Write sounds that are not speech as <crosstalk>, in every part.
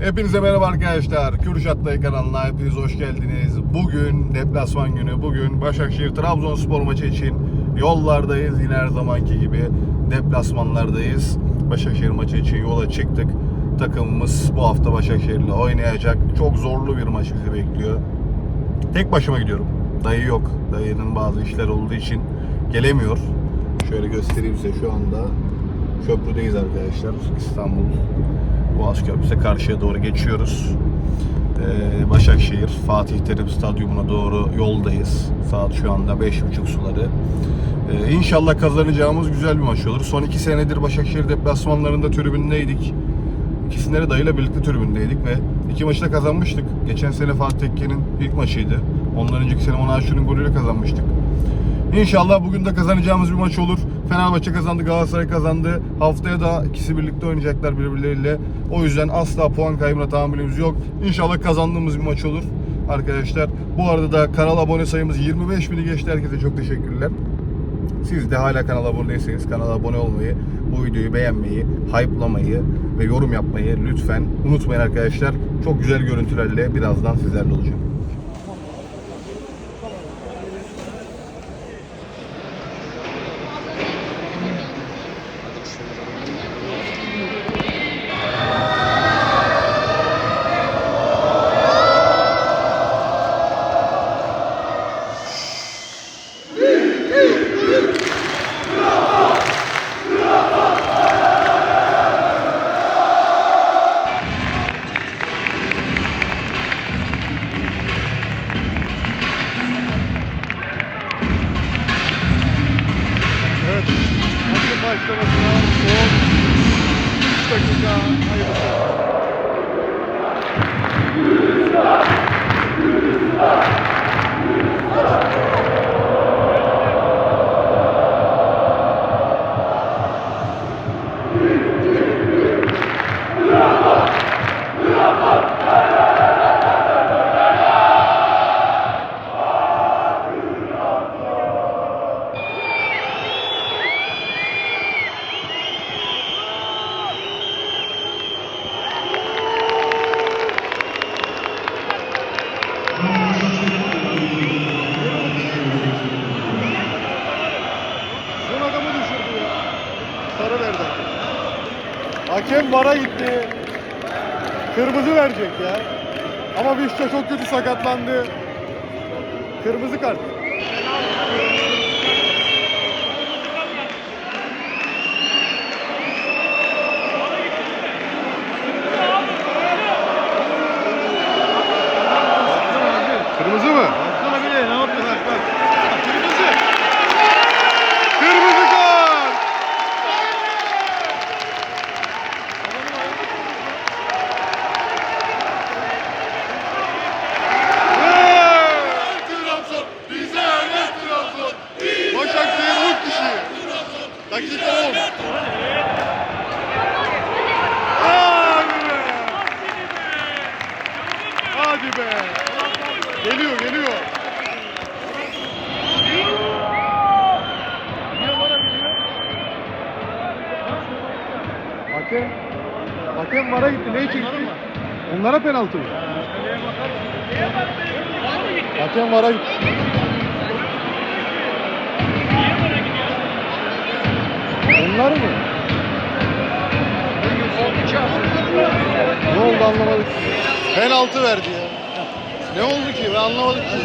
Hepinize merhaba arkadaşlar. Kürşat Dayı kanalına hepiniz hoş geldiniz. Bugün deplasman günü. Bugün Başakşehir Trabzonspor maçı için yollardayız. Yine her zamanki gibi deplasmanlardayız. Başakşehir maçı için yola çıktık. Takımımız bu hafta Başakşehir'le oynayacak. Çok zorlu bir maç bizi bekliyor. Tek başıma gidiyorum. Dayı yok. Dayının bazı işler olduğu için gelemiyor. Şöyle göstereyim size şu anda. Köprüdeyiz arkadaşlar. İstanbul Boğaz Köprüsü karşıya doğru geçiyoruz. Ee, Başakşehir Fatih Terim Stadyumuna doğru yoldayız. Saat şu anda 5.30 suları. Ee, inşallah kazanacağımız güzel bir maç olur. Son iki senedir Başakşehir deplasmanlarında tribündeydik. İkisinde de dayıyla birlikte tribündeydik ve iki maçı da kazanmıştık. Geçen sene Fatih Tekke'nin ilk maçıydı. Ondan önceki sene Onaşu'nun golüyle kazanmıştık. İnşallah bugün de kazanacağımız bir maç olur. Fenerbahçe kazandı, Galatasaray kazandı. Haftaya da ikisi birlikte oynayacaklar birbirleriyle. O yüzden asla puan kaybına tahammülümüz yok. İnşallah kazandığımız bir maç olur arkadaşlar. Bu arada da kanal abone sayımız 25 bini geçti. Herkese çok teşekkürler. Siz de hala kanala abone değilseniz kanala abone olmayı, bu videoyu beğenmeyi, hype'lamayı ve yorum yapmayı lütfen unutmayın arkadaşlar. Çok güzel görüntülerle birazdan sizlerle olacağım. Hayırlısı. Hakem vara gitti. Kırmızı verecek ya. Ama Vişça çok kötü sakatlandı. Kırmızı kart. Kırmızı mı? Baksana bir de ne yapıyor bak bak. Kırmızı. Kırmızı kart! Trabzon bize ne Trabzon. Başakşehir 10 kişi. Dakika 10. Hadi be. Hadi be. Geliyor geliyor. Hakem Hakem vara gitti. Neyi çekti? Onlara penaltı mı? Hakem vara gitti. Onlar mı? Ne oldu anlamadık. Penaltı verdi ya. Ne oldu ki? Ben anlamadık ki.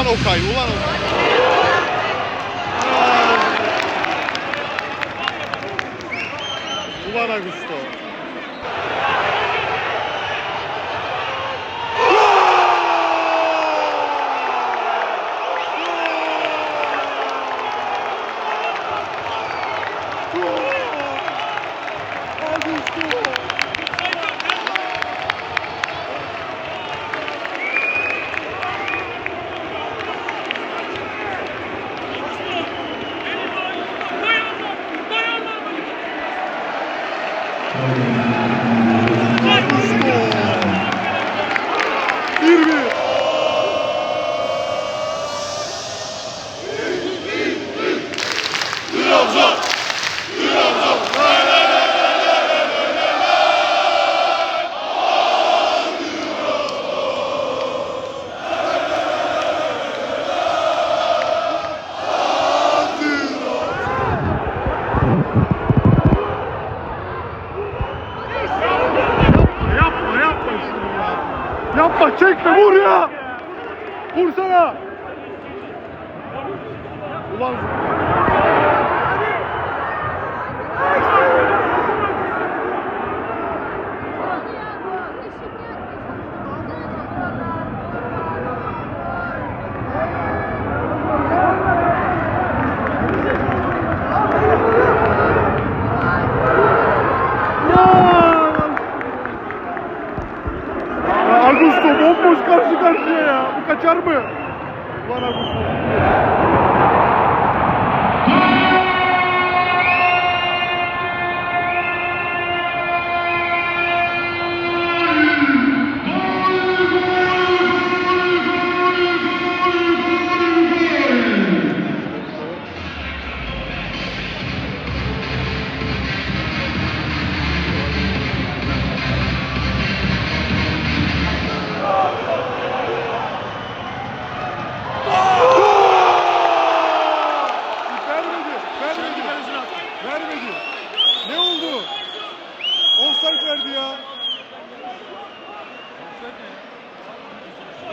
Ulan Okay, ulan Okay. Ulan Augusto.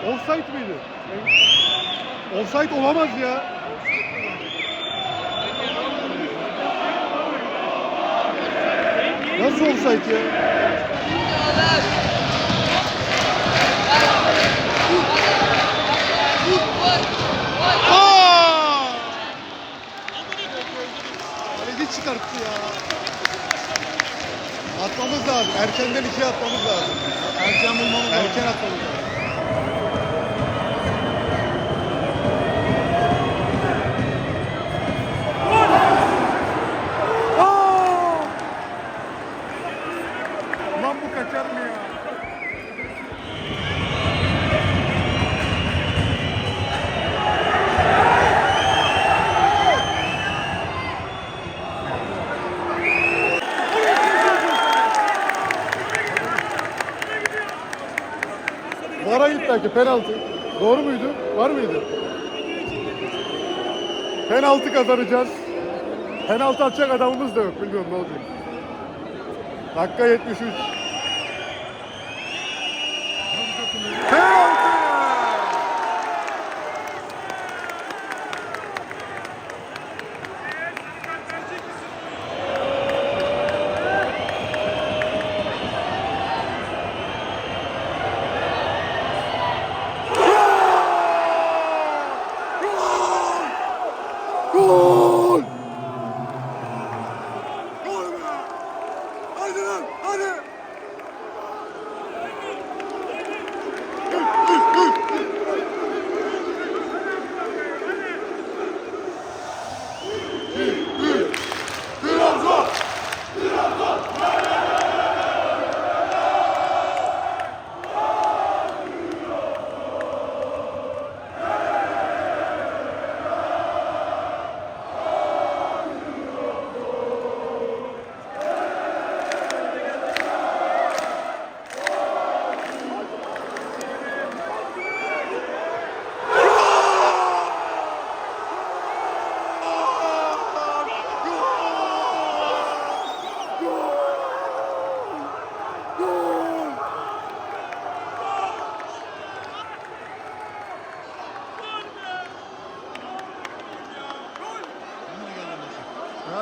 Offside miydi? Offside olamaz ya. Nasıl offside ya? Aa! Kaleci çıkarttı ya. Atmamız lazım. Erkenden ikiye atmamız lazım. Erken bulmamız lazım. Erken atmamız lazım. Vara git belki penaltı. Doğru muydu? Var mıydı? Penaltı kazanacağız. Penaltı atacak adamımız da yok. Bilmiyorum ne olacak. Dakika 73. Penaltı!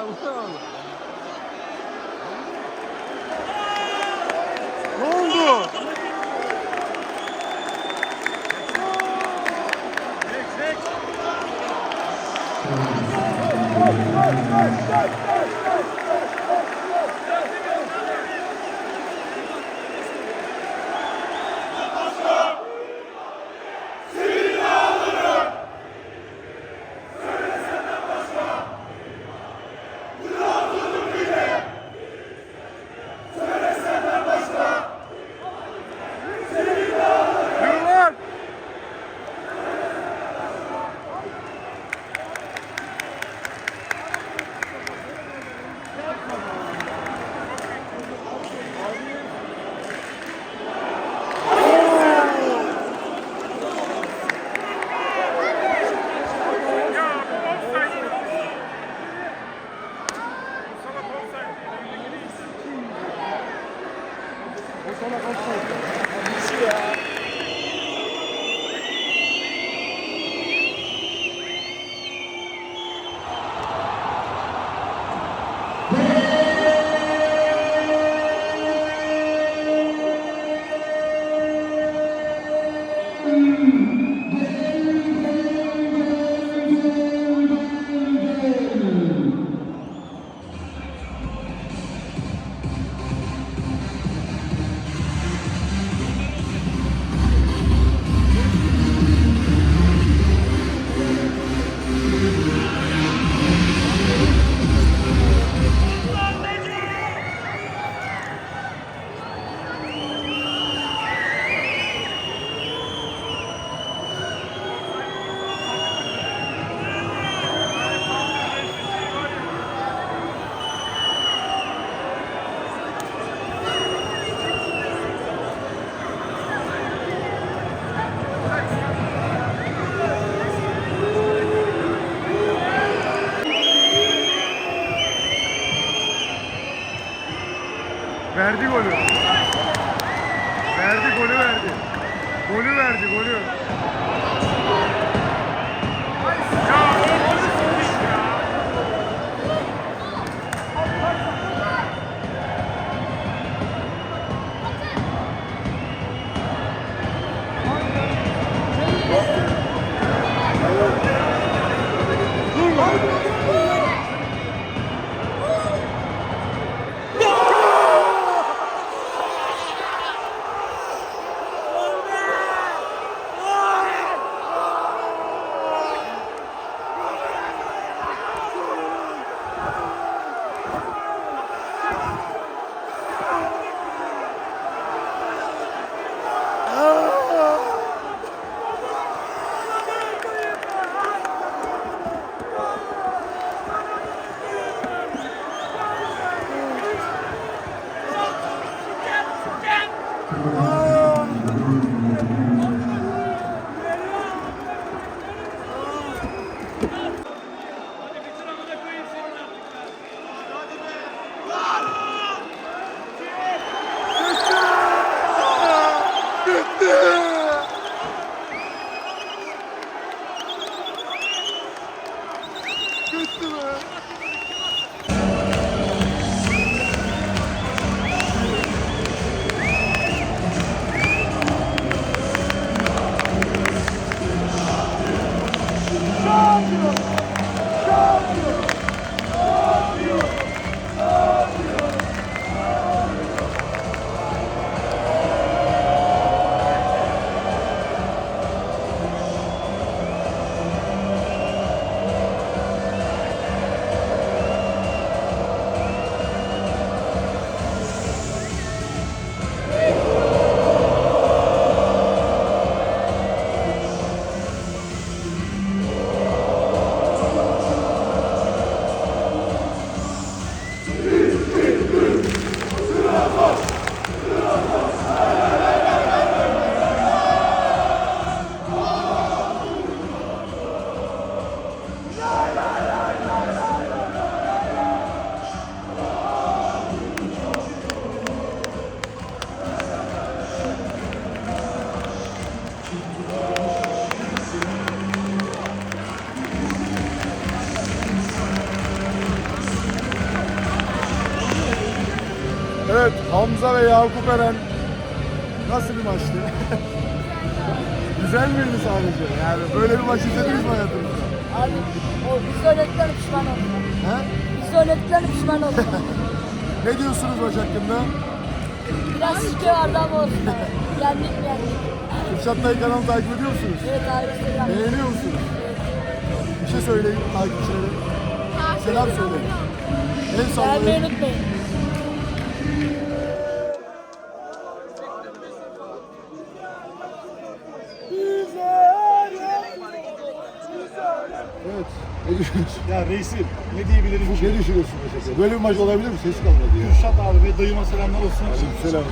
Ya Verdi golü. Verdi golü verdi. Golü number nine. Yakup Eren nasıl bir maçtı? <laughs> Güzel miydi sadece? Yani böyle bir maç izlediniz mi hayatınızda? Abi o biz söylediklerine pişman oldum. He? Biz söylediklerine pişman oldum. <laughs> Ne diyorsunuz maç hakkında? Biraz şike vardı ama olsun. abi. Yendik yendik. Kürşat Dayı kanalını takip ediyor musunuz? Evet abi Instagram. Beğeniyor musunuz? Bir şey söyleyin takipçilere. Selam söyleyin. El Beğenmeyi sallayın. unutmayın. Ya reisim ne diyebiliriz? Ne düşünüyorsun mesela? Böyle bir maç olabilir mi? Ses kalmadı ya. Kürşat abi ve dayıma selamlar olsun. Selam.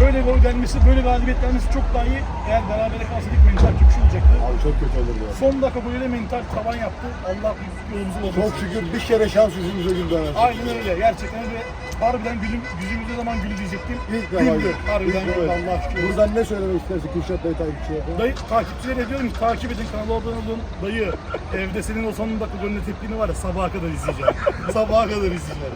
Böyle gol gelmesi, böyle galibiyet gelmesi çok daha iyi. Eğer berabere kalsaydık mental şey olacaktı. Abi çok kötü olurdu ya. Son dakika golüyle mental tavan yaptı. Allah yolumuzu bozmasın. Çok şükür bir kere şans yüzümüze güldü anasını. Aynen öyle. Gerçekten öyle. Harbiden gülüm, yüzümüzde zaman gülü diyecektim. İlk defa Güldü. Harbiden İlk güldü. defa. Allah şükür. Buradan ne söylemek istersin Kürşat Bey takipçilere? Dayı takipçilere diyorum ki takip edin kanala abone olun. Dayı evde senin o son dakika golüne tepkini var ya sabaha kadar izleyeceğim. <laughs> sabaha kadar izleyeceğim.